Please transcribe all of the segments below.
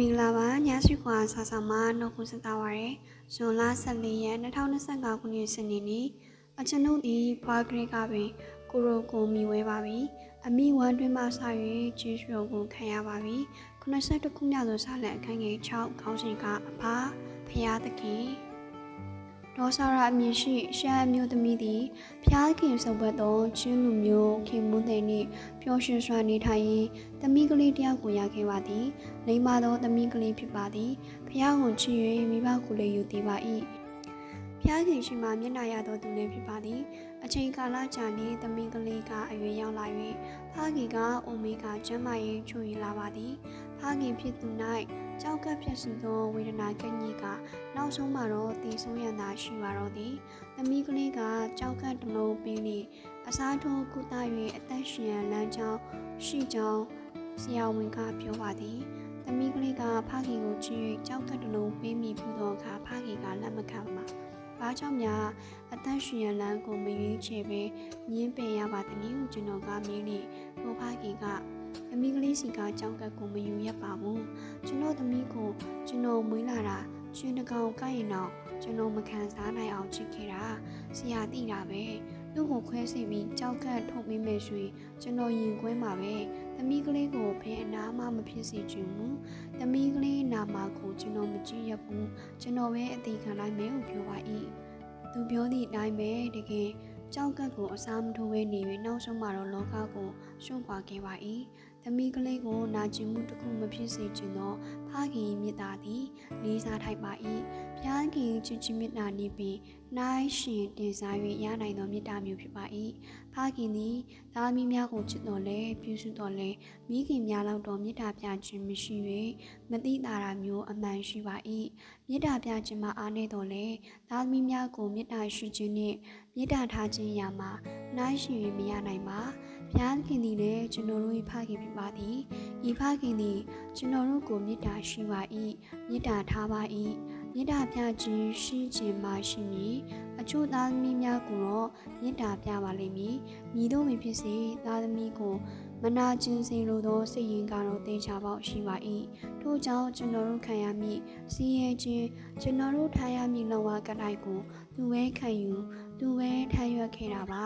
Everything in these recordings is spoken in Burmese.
မင်္ဂလာပါညစီခွာဆာဆာမနှုတ်ခွန်းဆက်တာပါရယ်ဇွန်လ14ရက်2025ခုနှစ်စနေနေ့အကျွန်ုပ်ဒီဖွာဂရိကပင်ကိုရိုကိုမီဝဲပါပြီအမိဝမ်တွင်မှစ၍ဂျေရှုကိုခံရပါပြီ82ခုမြောက်သောစာလက်အခန်းငယ်6ခေါင်းစဉ်ကအဖဖရာသခင် ဒေါ်ဆာရာအမည်ရှိရှမ်းအမျိုးသမီးသည်ဖျားခင်စုံဘတ်သောချင်းလူမျိုးခင်မွန်းတဲ့နှင့်ပျော်ရွှင်စွာနေထိုင်ရင်းသမီးကလေးတယောက်ကိုရခဲ့ပါသည်လိမ္မာသောသမီးကလေးဖြစ်ပါသည်ဖျားကိုချစ်၍မိဘကိုလည်းယူတည်ပါ၏ ဖျားခင်ရှိမှမျက်နှာရသောသူလည်းဖြစ်ပါသည်အချိန်ကာလကြာနေသမီးကလေးကအရွယ်ရောက်လာ၍ဖခင်ကအိုမေဂါကျမ်းမာရေးချွေလာပါသည်ဖခင်ဖြစ်သူ၌ကြောက်ကပ်ဖြစ်စီသောဝေဒနာကညစ်ကနောက်ဆုံးမှာတော့တည်ဆုံးရန်သာရှိပါတော့သည်သမီးကလေးကကြောက်ကပ်တစ်လုံးပေးလေအစားထိုးကုသ၍အသက်ရှင်ရန်လမ်းကြောင်းရှိကြောင်းဆရာဝန်ကပြောပါသည်သမီးကလေးကဖခင်ကိုချစ်၍ကြောက်ကပ်တစ်လုံးပေးမိပြီးတော့အခါဖခင်ကလက်မခံပါ ဘာကြောင့်များအသက်ရှင်ရန်လမ်းကိုမရွေးချယ်ပဲညင်းပယ်ရပါသနည်းဟုကျွန်တော်ကမေးလေကိုဖခင်ကသမီးကလေးစီကကြောက်ကပ်ကိုမယူရပါဘူးကျွန်တော်သမီးကိုကျွန်တော်မွေးလာတာရှင်တကောင်ကိုက်ရင်တော့ကျွန်တော်မခံစားနိုင်အောင်ချစ်ခဲ့တာဆရာသိတာပဲသူ့ကိုခွဲစိတ်ပြီးကြောက်ကပ်ထုတ်ပေးမယ်ဆိုရင်ကျွန်တော်ရင်ခွဲမှာပဲသမီးကလေးကိုဘယ်အနာမှမဖြစ်စေချင်ဘူး သမီးကလေးနာမှာကိုကျွန်တော်မကြည့်ရဘူးကျွန်တော်ပဲအသေးခံလိုက်မယ်ဟုပြောပါ၏သူပြောသည့်အတိုင်းပဲတကယ်ကြောက်ကပ်ကိုအစားမထိုးဘဲနေ၍နောက်ဆုံးမှာတော့လောကကိုရှုံ့ခွာခဲ့ပါ၏ သမီးကလေးကိုနာကျင်မှုတစ်ခုမဖြစ်စေချင်သောဖခင်မြတ်တာသည်လေးစားထိုက်ပါ၏ဖခင်ချစ်ချင်းမြတ်တာနေပင်နိုင်ရှင်တင်စား၍ရနိုင်သောမြတ်တာမျိုးဖြစ်ပါ၏ဖခင်သည်သားမီးများကိုချစ်တော်လဲပြုစုတော်လဲမိခင်များလောက်တော်မြတ်တာပြခြင်းမရှိ၍မတိတာတာမျိုးအမှန်ရှိပါ၏မြတ်တာပြခြင်းမှာအားနည်းတော်လဲသားသမီးများကိုမြတ်တာရှိခြင်းနှင့်မြတ်တာထားခြင်းရာမှာနိုင်ရှင်၍မရနိုင်ပါ ဘုရားခင်သည်လည်းကျွန်တော်တို့၏ဖခင်ဖြစ်ပါသည်ဤဖခင်သည်ကျွန်တော်တို့ကိုမေတ္တာရှိပါ၏မေတ္တာထားပါ၏မေတ္တာပြခြင်းရှိခြင်းမှရှိမည်အချို့သားသမီးများကိုတော့မေတ္တာပြပါလိမ့်မည်မိတို့မဖြစ်စေသားသမီးကိုမနာကျင်စေလိုသောစိတ်ရင်ကတော့တေချာပေါက်ရှိပါ၏ထို့ကြောင့်ကျွန်တော်တို့ခံရမည့်စီးရဲခြင်းကျွန်တော်တို့ထားရမည့်လောဝကတိုင်းကိုသူပဲခံယူသူပဲထမ်းရွက်ခဲ့တာပါ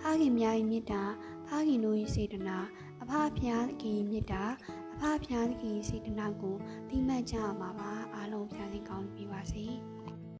ဖခင်များ၏မေတ္တာ ဖခင်တို့၏စေတနာအဖဖျားခင်၏မေတ္တာအဖဖျားခင်၏စေတနာကိုတိမှတ်ကြရမှာပါအားလုံးဖျားခင်ကောင်းပြီပါစေ။